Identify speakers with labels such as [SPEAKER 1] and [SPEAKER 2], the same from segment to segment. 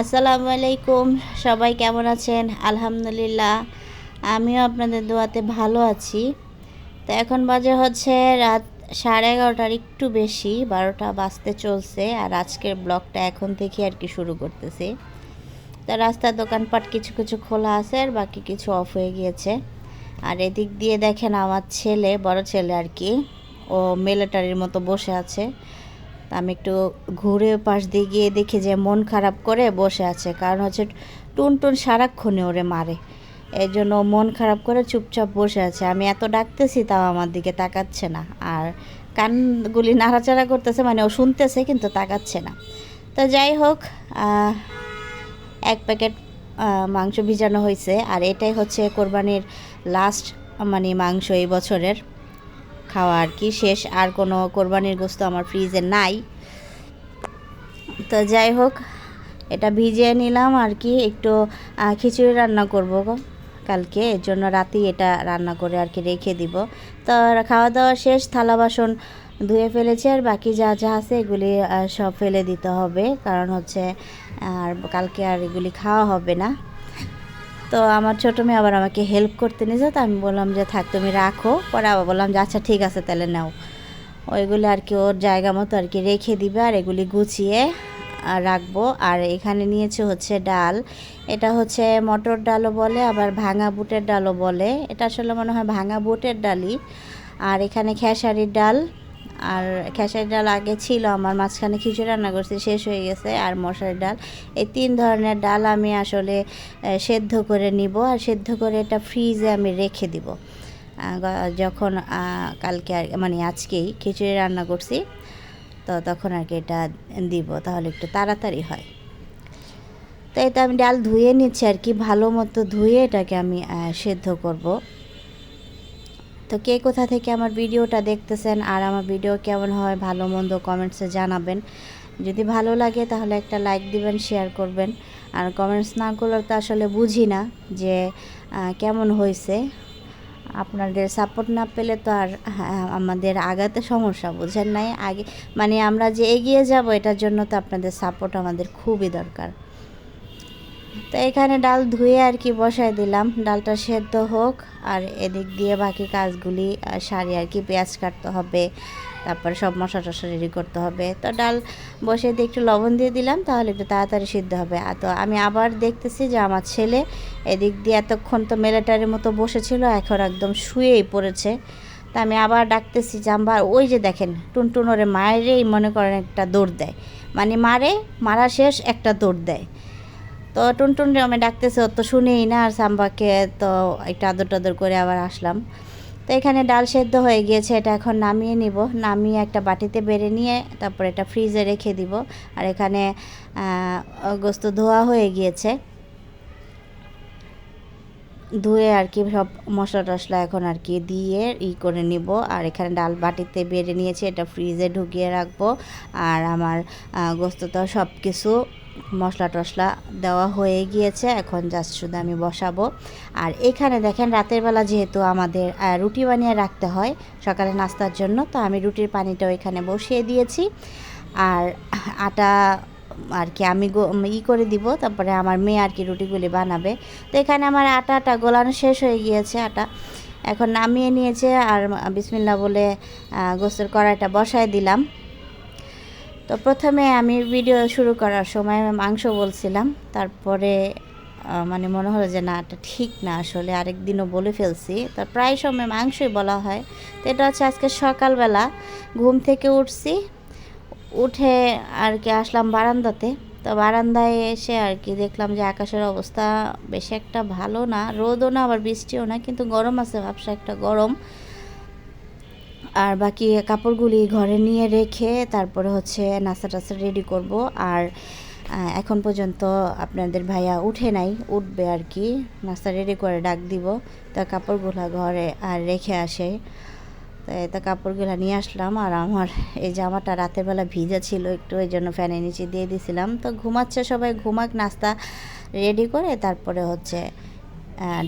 [SPEAKER 1] আসসালামু আলাইকুম। সবাই কেমন আছেন? আলহামদুলিল্লাহ। আমিও আপনাদের দোয়াতে ভালো আছি। তো এখন বাজে হচ্ছে রাত সাড়ে এগারোটার একটু বেশি, বারোটা বাজতে চলছে আর আজকের ব্লগটা এখন থেকে আর কি শুরু করতেছি। তা রাস্তার দোকানপাট কিছু কিছু খোলা আছে আর বাকি কিছু অফ হয়ে গিয়েছে। আর এদিক দিয়ে দেখেন আমার ছেলে, বড় ছেলে আর কি, ও মিলিটারির মতো বসে আছে। আমি একটু ঘুরে পাশ দিয়ে গিয়ে দেখি যে মন খারাপ করে বসে আছে। কারণ হচ্ছে টুন টুন সারাক্ষণে ওরে মারে। এই জন্য মন খারাপ করে চুপচাপ বসে আছে। আমি এত ডাকতেছি তাও আমার দিকে তাকাচ্ছে না। আর কানগুলি নাড়াচাড়া করতেছে মানে ও শুনতেছে কিন্তু তাকাচ্ছে না। তো যাই হোক এক প্যাকেট মাংস ভিজানো হয়েছে আর এটাই হচ্ছে কোরবানির লাস্ট মানে মাংস এই বছরের। খাওয়া আর কি শেষ। আর কোনো কোরবানির গোস্ত আমার ফ্রিজে নাই। তো যাই হোক, এটা ভিজিয়ে নিলাম আর কি। একটু খিচুড়ি রান্না করব কালকে। এর জন্য রাতেই এটা রান্না করে আর কি রেখে দিব। তো খাওয়া দাওয়া শেষ, থালা বাসন ধুয়ে ফেলেছি আর বাকি যা যা আছে এগুলি সব ফেলে দিতে হবে। কারণ হচ্ছে, আর কালকে আর এগুলি খাওয়া হবে না। তো আমার ছোটো মেয়ে আবার আমাকে হেল্প করতে নিয়েছে তো আমি বললাম যে থাক, তুমি রাখো। পরে আবার বললাম যে আচ্ছা ঠিক আছে, তাহলে নাও। ওইগুলি আর কি ওর জায়গা মতো আর কি রেখে দিবে, আর এগুলি গুছিয়ে রাখব। আর এখানে নিয়েছে হচ্ছে ডাল। এটা হচ্ছে মটর ডালও বলে, আবার ভাঙা বুটের ডালও বলে। এটা আসলে মনে হয় ভাঙা বুটের ডালই। আর এখানে খেসারির ডাল। আর খেসারির ডাল আগে ছিল আমার, মাঝখানে খিচুড়ি রান্না করছি, শেষ হয়ে গেছে। আর মশারির ডাল, এই তিন ধরনের ডাল আমি আসলে সেদ্ধ করে নিব আর সেদ্ধ করে এটা ফ্রিজে আমি রেখে দিব। যখন কালকে আর মানে আজকেই খিচুড়ি রান্না করছি, তো তখন আর কি এটা দিব, তাহলে একটু তাড়াতাড়ি হয়। তো এটা আমি ডাল ধুয়ে নিচ্ছি আর কি, ভালো মতো ধুয়ে এটাকে আমি সেদ্ধ করব। তো কে কোথা থেকে আমার ভিডিওটা দেখতেছেন আর আমার ভিডিও কেমন হয় ভালো মন্দ কমেন্টসে জানাবেন। যদি ভালো লাগে তাহলে একটা লাইক দিবেন শেয়ার করবেন। আর কমেন্টস না করলে তো আসলে বুঝি না যে কেমন হয়েছে। আপনাদের সাপোর্ট না পেলে তো আর হ্যাঁ, আমাদের আগাতে সমস্যা বুঝেন নাই? আগে মানে আমরা যে এগিয়ে যাব এটার জন্য তো আপনাদের সাপোর্ট আমাদের খুবই দরকার। তো এখানে ডাল ধুয়ে আর কি বসায় দিলাম। ডালটা সেদ্ধ হোক আর এদিক দিয়ে বাকি কাজগুলি সারি আর কি পেঁয়াজ কাটতে হবে, তারপরে সব মশলা টশলা রেডি করতে হবে। তো ডাল বসে দিয়ে একটু লবণ দিয়ে দিলাম, তাহলে একটু তাড়াতাড়ি সিদ্ধ হবে। আর তো আমি আবার দেখতেছি যে আমার ছেলে এদিক দিয়ে এতক্ষণ তো মিলিটারির মতো বসেছিল, এখন একদম শুয়েই পড়েছে। তা আমি আবার ডাকতেছি যে আমার ওই যে দেখেন, টুনটুন ওরে মায়েরই মনে করেন একটা দৌড় দেয়। মানে মারে, মারা শেষ একটা দৌড় দেয়। তো টুনটুন আমি ডাকতেছে ও তো শুনেই না আর সাম্বাকে তো একটু আদর টাদর করে আবার আসলাম। তো এখানে ডাল সেদ্ধ হয়ে গিয়েছে এটা এখন নামিয়ে নিব। নামিয়ে একটা বাটিতে বেড়ে নিয়ে তারপর এটা ফ্রিজে রেখে দিব। আর এখানে গোস্ত ধোয়া হয়ে গিয়েছে। ধুয়ে আর কি সব মশলা টশলা এখন আর কি দিয়ে ই করে নিব। আর এখানে ডাল বাটিতে বেড়ে নিয়েছি এটা ফ্রিজে ঢুকিয়ে রাখব। আর আমার আহ, গোস্ত তো সব কিছু মশলা টশলা দেওয়া হয়ে গিয়েছে। এখন জাস্ট শুধু আমি বসাবো। আর এখানে দেখেন রাতের বেলা যেহেতু আমাদের রুটি বানিয়ে রাখতে হয় সকালে নাস্তার জন্য, তো আমি রুটির পানিটাও এখানে বসিয়ে দিয়েছি। আর আটা আর কি আমি ই করে দিব, তারপরে আমার মেয়ে আর কি রুটিগুলি বানাবে। তো এখানে আমার আটাটা গোলানো শেষ হয়ে গিয়েছে আটা। এখন নামিয়ে নিয়েছে আর বিসমিল্লা বলে গোস্তের কড়াইটা বসায় দিলাম। তো প্রথমে আমি ভিডিও শুরু করার সময় মাংস বলছিলাম, তারপরে মানে মনে হলো যে না, এটা ঠিক না আসলে আরেক দিনও বলে ফেলছি। তা প্রায় সময় মাংসই বলা হয়। তো এটা হচ্ছে আজকে সকালবেলা ঘুম থেকে উঠছি, উঠে আর কি আসলাম বারান্দাতে। তো বারান্দায় এসে আর কি দেখলাম যে আকাশের অবস্থা বেশি একটা ভালো না, রোদও না, আবার বৃষ্টিও না, কিন্তু গরম আছে, ভাবসা একটা গরম। আর বাকি কাপড়গুলি ঘরে নিয়ে রেখে তারপরে হচ্ছে নাস্তা টাস্তা রেডি করব। আর এখন পর্যন্ত আপনাদের ভাইয়া উঠে নাই, উঠবে আর কি। নাস্তা রেডি করে ডাক দিব। তা কাপড়গুলো ঘরে আর রেখে আসে। তো কাপড়গুলো নিয়ে আসলাম। আর আমার এই জামাটা রাতের বেলা ভিজা ছিল, একটু ওই জন্য ফ্যানের নিচে দিয়ে দিছিলাম। তো ঘুমাচ্ছে সবাই, ঘুমাক, নাস্তা রেডি করে তারপরে হচ্ছে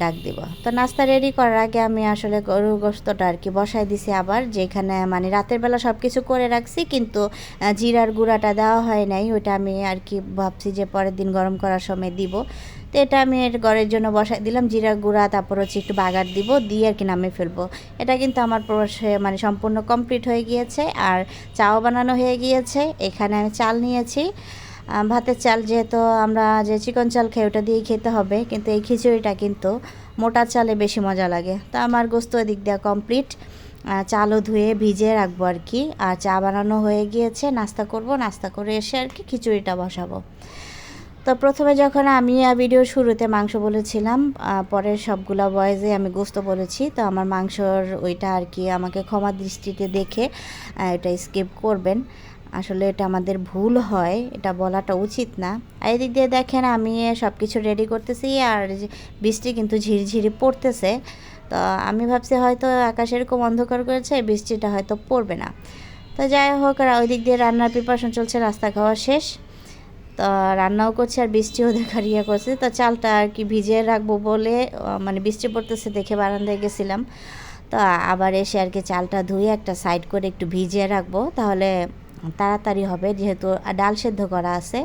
[SPEAKER 1] ডাক দিব। তো নাস্তা রেডি করার আগে আমি আসলে গরুর গোস্তটা আর কি বসাই দিছি আবার, যেখানে মানে রাতের বেলা সব কিছু করে রাখছি, কিন্তু জিরার গুঁড়াটা দেওয়া হয় নাই, ওইটা আমি আর কি ভাবছি যে পরের দিন গরম করার সময় দিব। তো এটা আমি এর ঘরের জন্য বসাই দিলাম, জিরার গুঁড়া, তারপর হচ্ছে একটু বাগার দিব, দিয়ে আর কি নামে ফেলব। এটা কিন্তু আমার প্রবাসে মানে সম্পূর্ণ কমপ্লিট হয়ে গিয়েছে, আর চাও বানানো হয়ে গিয়েছে, এখানে আমি চাল নিয়েছি। ভাতের চাল যেহেতু আমরা যে চিকন চাল খাই, ওটা দিয়েই খেতে হবে। কিন্তু এই খিচুড়িটা কিন্তু মোটা চালে বেশি মজা লাগে। তো আমার গোস্ত দিক দেওয়া কমপ্লিট চালও ধুয়ে ভিজিয়ে রাখব আর কি। আর চা বানানো হয়ে গিয়েছে। নাস্তা করব। নাস্তা করে এসে আর কি খিচুড়িটা বসাবো। তো প্রথমে যখন আমি ভিডিও শুরুতে মাংস বলেছিলাম পরে সবগুলা বয়েজে আমি গোস্ত বলেছি। তো আমার মাংসর ওইটা আর কি আমাকে ক্ষমা দৃষ্টিতে দেখে এটা স্কিপ করবেন। আসলে এটা আমাদের ভুল হয়, এটা বলাটা উচিত না। এদিক দিয়ে দেখেন আমি সব কিছু রেডি করতেছি আর বৃষ্টি কিন্তু ঝিরিঝিরি পড়তেছে। তো আমি ভাবছি হয়তো আকাশ এরকম অন্ধকার করেছে বৃষ্টিটা হয়তো পড়বে না। তো যাই হোক, আর ওই দিক দিয়ে রান্নার প্রিপারেশন চলছে, রাস্তা খাওয়া শেষ। তো রান্নাও করছি আর বৃষ্টিও দেখার ইয়ে করছে। তো চালটা আর কি ভিজিয়ে রাখব বলে মানে বৃষ্টি পড়তেছে দেখে বারান্দায় গেছিলাম। তো আবার এসে আর কি চালটা ধুয়ে একটা সাইড করে একটু ভিজিয়ে রাখব, তাহলে তাড়াতাড়ি হবে, যেহেতু ডাল সেদ্ধ করা আছে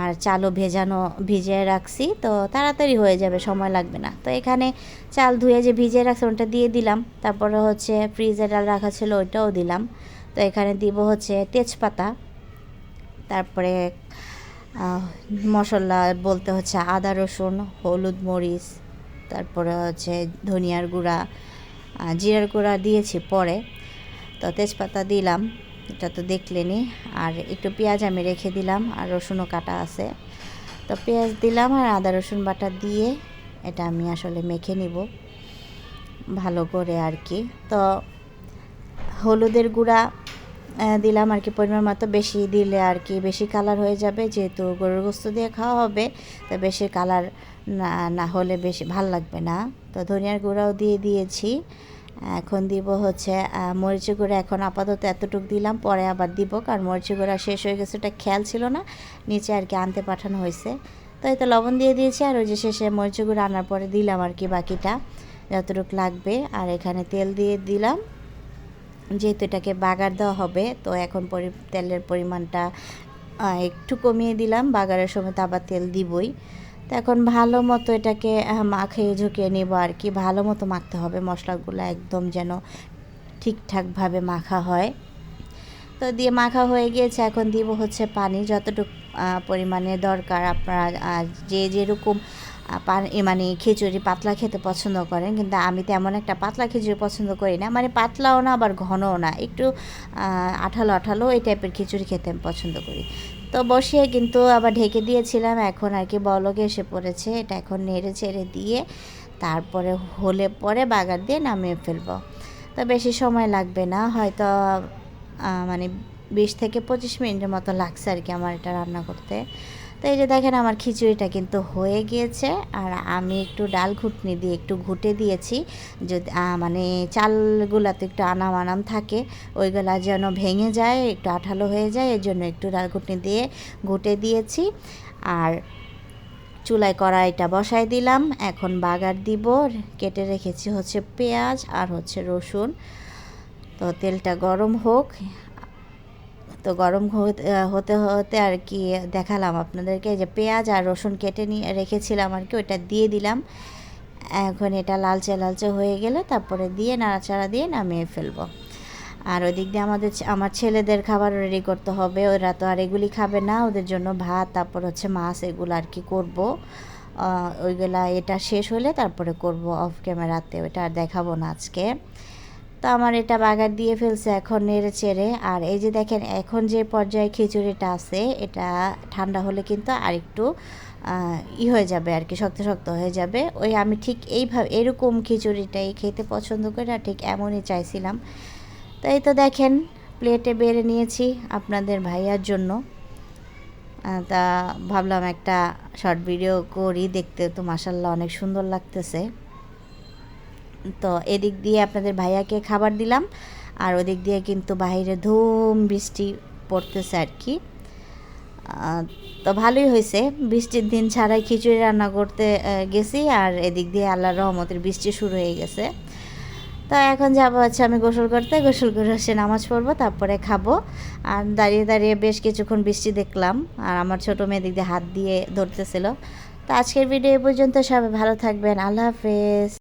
[SPEAKER 1] আর চালও ভেজানো, ভিজিয়ে রাখছি, তো তাড়াতাড়ি হয়ে যাবে, সময় লাগবে না। তো এখানে চাল ধুয়ে যে ভিজিয়ে রাখছি, ওটা দিয়ে দিলাম। তারপরে হচ্ছে ফ্রিজে ডাল রাখা ছিল, ওইটাও দিলাম। তো এখানে দিব হচ্ছে তেজপাতা, তারপরে মশলা বলতে হচ্ছে আদা, রসুন, হলুদ, মরিচ, তারপরে হচ্ছে ধনিয়ার গুঁড়া জিরার গুঁড়া দিয়েছি পরে। তো তেজপাতা দিলাম। এটা তো দেখলেনি আর একটু পেঁয়াজ আমি রেখে দিলাম আর রসুনও কাটা আছে। তো পেঁয়াজ দিলাম আর আদা রসুন বাটা দিয়ে এটা আমি আসলে মেখে নিব। ভালো করে আর কি। তো হলুদের গুঁড়া দিলাম আর কি পরিমাণ মতো। বেশি দিলে আর কি বেশি কালার হয়ে যাবে। যেহেতু গরুর গোস্ত দিয়ে খাওয়া হবে, তো বেশি কালার না না হলে বেশি ভালো লাগবে না। তো ধনিয়ার গুঁড়াও দিয়ে দিয়েছি। এখন দিব হচ্ছে আহ, মরিচের গুঁড়া এখন আপাতত এতটুকু দিলাম পরে আবার দিব কারণ মরিচের গুঁড়া শেষ হয়ে গেছে ওটা খেয়াল ছিল না নিচে আর কি আনতে পাঠানো হয়েছে। তো এই তো লবণ দিয়ে দিয়েছি আর ওই যে শেষে মরিচের গুঁড়া আনার পরে দিলাম আর কি বাকিটা যতটুকু লাগবে। আর এখানে তেল দিয়ে দিলাম যেহেতু এটাকে বাগার দেওয়া হবে তো এখন পরি তেলের পরিমাণটা একটু কমিয়ে দিলাম বাগারের সময় তো আবার তেল দিবই। তো এখন ভালো মতো এটাকে মাখিয়ে ঝুঁকিয়ে নেব আর কি। ভালো মতো মাখতে হবে, মশলাগুলো একদম যেন ঠিকঠাকভাবে মাখা হয়। তো দিয়ে মাখা হয়ে গিয়েছে, এখন দিব হচ্ছে পানি, যতটুকু পরিমাণে দরকার আপনারা যে যেরকম পানি মানে খিচুড়ি পাতলা খেতে পছন্দ করেন, কিন্তু আমি তেমন একটা পাতলা খিচুড়ি পছন্দ করি না। মানে পাতলাও না, আবার ঘনও না। একটু আঠালো আঠালো এই টাইপের খিচুড়ি খেতে আমি পছন্দ করি। তো বসিয়ে কিন্তু আবার ঢেকে দিয়েছিলাম। এখন আর কি বলকে এসে পড়েছে। এটা এখন নেড়ে ছেড়ে দিয়ে তারপরে হলে পরে বাগার দিয়ে নামিয়ে ফেলব। তো বেশি সময় লাগবে না। হয়তো মানে বিশ থেকে পঁচিশ মিনিটের মতো লাগছে আর কি আমার এটা রান্না করতে। তো এই যে দেখেন আমার খিচুড়িটা কিন্তু হয়ে গিয়েছে, আর আমি একটু ডাল ঘুটনি দিয়ে একটু ঘুটে দিয়েছি, যদি মানে চালগুলাতে একটু আনাম আনাম থাকে, ওইগুলা যেন ভেঙে যায়, একটু আঠালো হয়ে যায় এর জন্য একটু ডাল ঘুটনি দিয়ে ঘুটে দিয়েছি। আর চুলায় কড়াইটা বসাই দিলাম, এখন বাগার দিব, কেটে রেখেছি হচ্ছে পেঁয়াজ আর হচ্ছে রসুন। তো তেলটা গরম হোক তো গরম হতে হতে আর কি দেখালাম আপনাদেরকে যে পেঁয়াজ আর রসুন কেটে নিয়ে রেখেছিলাম আর কি, ওইটা দিয়ে দিলাম। এখন এটা লালচে লালচে হয়ে গেলে তারপরে দিয়ে নাড়াচাড়া দিয়ে নামিয়ে ফেলব। আর ওই দিক দিয়ে আমাদের আমার ছেলেদের খাবার রেডি করতে হবে, ওরা তো আর এগুলি খাবে না, ওদের জন্য ভাত, তারপর হচ্ছে মাছ এগুলো আর কি করব। ওইগুলা এটা শেষ হলে তারপরে করব অফ ক্যামেরাতে ওটা আর দেখাবো না আজকে। তো আমার এটা বাগার দিয়ে ফেলছে এখন নেড়ে চেড়ে। আর এই যে দেখেন, এখন যে পর্যায়ে খিচুড়িটা আছে, এটা ঠান্ডা হলে কিন্তু আরেকটু ই হয়ে যাবে আর কি, শক্ত শক্ত হয়ে যাবে। ওই আমি ঠিক এইভাবে, এরকম খিচুড়িটাই খেতে পছন্দ করি আর ঠিক এমনই চাইছিলাম। তো এই তো দেখেন, প্লেটে বেড়ে নিয়েছি আপনাদের ভাইয়ার জন্য। তা ভাবলাম একটা শর্ট ভিডিও করি, দেখতে তো মাসাল্লাহ অনেক সুন্দর লাগতেছে। তো এদিক দিয়ে আপনাদের ভাইয়াকে খাবার দিলাম, আর ওদিক দিয়ে কিন্তু বাইরে ধুম বৃষ্টি পড়তেছে আর কি। তো ভালোই হয়েছে, বৃষ্টির দিন ছাড়াই খিচুড়ি রান্না করতে গেছি, আর এদিক দিয়ে আল্লাহর রহমতের বৃষ্টি শুরু হয়ে গেছে। তো এখন যাব হচ্ছে আমি গোসল করতে, গোসল করে এসে নামাজ পড়ব, তারপরে খাব। আর দাঁড়িয়ে দাঁড়িয়ে বেশ কিছুক্ষণ বৃষ্টি দেখলাম, আর আমার ছোটো মেয়ে দিক দিয়ে হাত দিয়ে ধরতেছিল। তো আজকের ভিডিও এই পর্যন্ত সবাই ভালো থাকবেন, আল্লাহ হাফেজ।